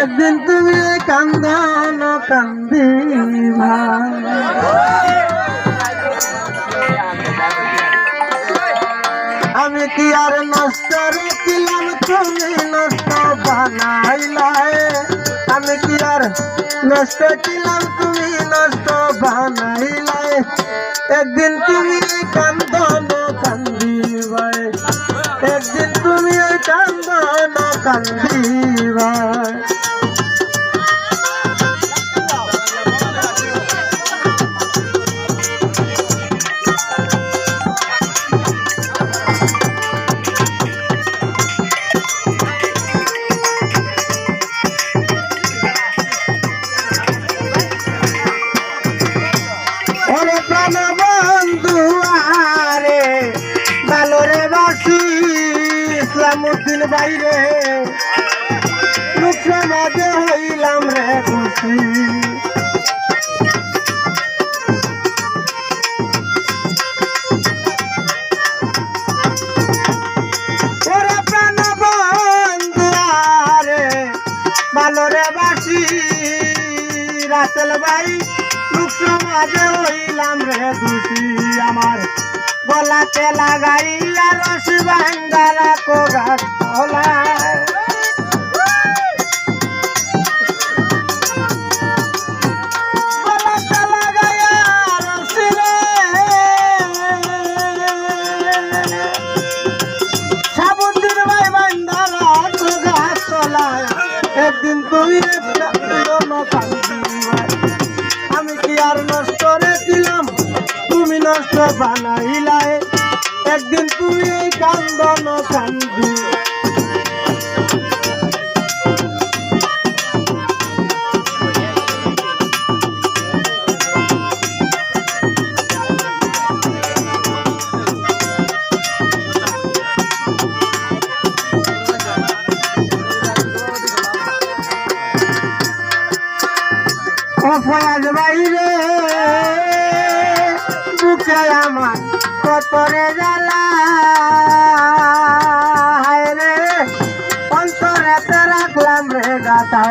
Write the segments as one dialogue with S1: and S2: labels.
S1: একদিন তুমি কান্দন কান্দিবা আমি কি আর নষ্ট রেখিলাম তুমি নষ্ট বানাইলাই। আমি কি আর নষ্ট ছিলাম, তুমি নষ্ট বানাইলাই। একদিন তুমি কান্দন কান্দিবাই একদিন তুমি কান্দন কান্দিবাই ওরে প্রাণ বন্ধু আরে ভালো রে বাসি। ইসলামুদ্দিন বাইরে। লোক সমাজে হইলাম রে খুশি। রাসেল ভাই লোক সমাজে হইলাম রে দোষী আমার গলাতে লাগাইয়া রসি ভাঙ্গারা কোগাছ তলায়। বানাইলাই একদিন তুমি কান্দন কান্দি। কতরে জ্বালা হায় রে অন্তরেতে রাখলাম রে গাতা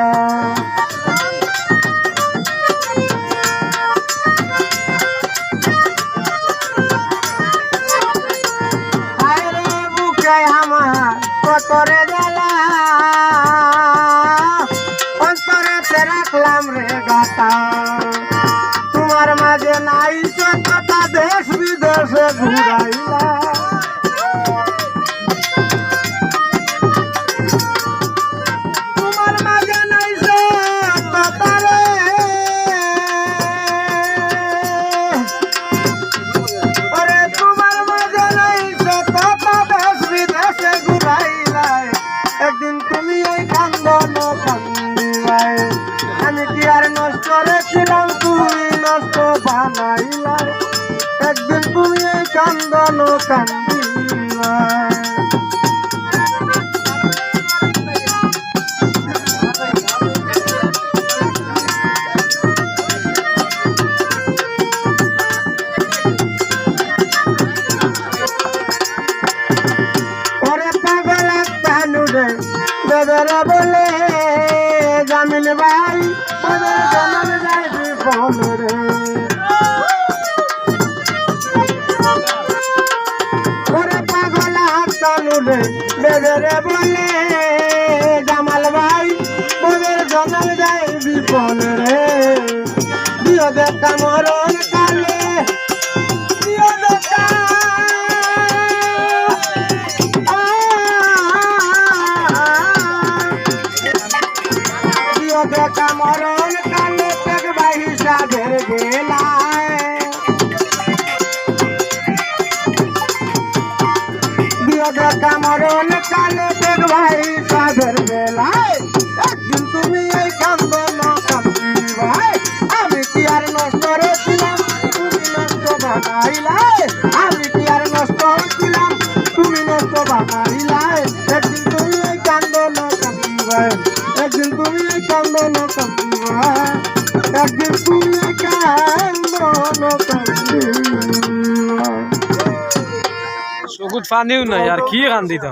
S1: হায় রে বুকে আমার কতরে জ্বালা অন্তরেতে রাখলাম রে গাতা কান্দিলাই আমি কি আর নষ্ট রেছিলাম তুমি নষ্ট বানাইলাই। একদিন তুমি এই ভাই ওদের জনম যাই বিপন রে ওরে পাগল কানু রে বলে, জামাল ভাই, ওদের জনম যাই বিপন রে দিও দেখা মরণ দেখা মরণ কালে পেট ভাই সাধের বেলায়। দিও দেখা মরণ কালে পেট ভাই সাধের বেলায়। একদিন তুমি এই কান্দন ভাই আমি কি আর নষ্ট রেছিলাম তুমি নষ্ট বানাইলাই। कुछ
S2: पानी नहीं यार की खान दी था